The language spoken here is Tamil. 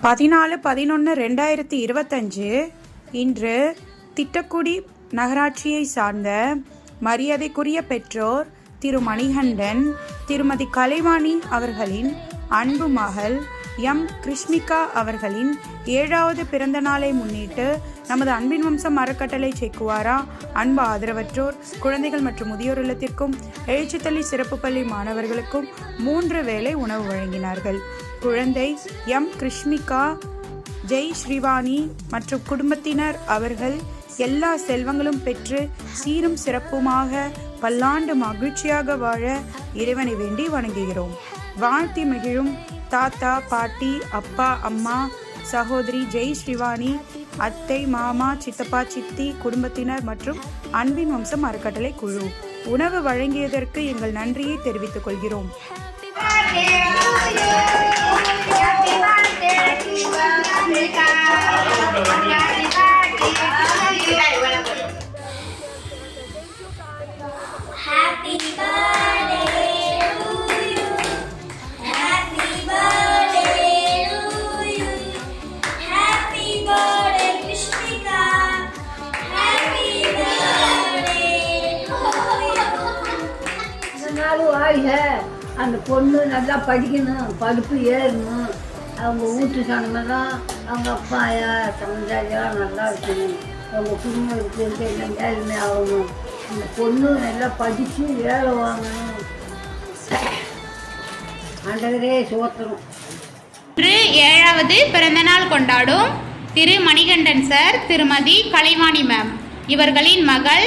பதினாலு பதினொன்று ரெண்டாயிரத்தி இருபத்தஞ்சு இன்று திட்டக்குடி நகராட்சியை சார்ந்த மரியாதைக்குரிய பெற்றோர் திரு மணிகண்டன் திருமதி கலைவாணி அவர்களின் அன்பு மகள் எம். கிருஷ்மிகா அவர்களின் ஏழாவது பிறந்த நாளை முன்னிட்டு நமது அன்பின் வம்சம் அறக்கட்டளை செக்குவாரா? அன்பு ஆதரவற்றோர் குழந்தைகள் மற்றும் முதியோர் இல்லத்திற்கும் எழுச்சித்தள்ளி சிறப்பு பள்ளி மாணவர்களுக்கும் மூன்று வேளை உணவு வழங்கினார்கள். குழந்தை எம். கிருஷ்மிகா ஜெய் ஸ்ரீவாணி மற்றும் குடும்பத்தினர் அவர்கள் எல்லா செல்வங்களும் பெற்று சீரும் சிறப்புமாக பல்லாண்டு மகிழ்ச்சியாக வாழ இறைவனை வேண்டி வணங்குகிறோம். வாழ்த்தி மகிழும் தாத்தா பாட்டி அப்பா அம்மா சகோதரி ஜெய் ஸ்ரீவாணி அத்தை மாமா சித்தப்பா சித்தி குடும்பத்தினர் மற்றும் அன்பின் வம்சம் அறக்கட்டளை குழு. உணவு வழங்கியதற்கு எங்கள் நன்றியை தெரிவித்துக் கொள்கிறோம். இந்த அந்த பொண்ணு நல்லா படிக்கணும் படிப்பு ஏறணும். அவங்க வீட்டு சனமெல்லாம் அவங்க அப்பா யார் சமுதாயம் நல்லா இருக்கணும். அவங்க குடும்பம் இருக்கிறது எல்லாம் ஆகணும். அந்த பொண்ணு நல்லா படித்து வேலை வாங்கணும். ஆண்டவரே சோத்திரம் இன்று ஏழாவது பிறந்தநாள் கொண்டாடும் திரு மணிகண்டன் சார் திருமதி கலைவாணி மேம் இவர்களின் மகள்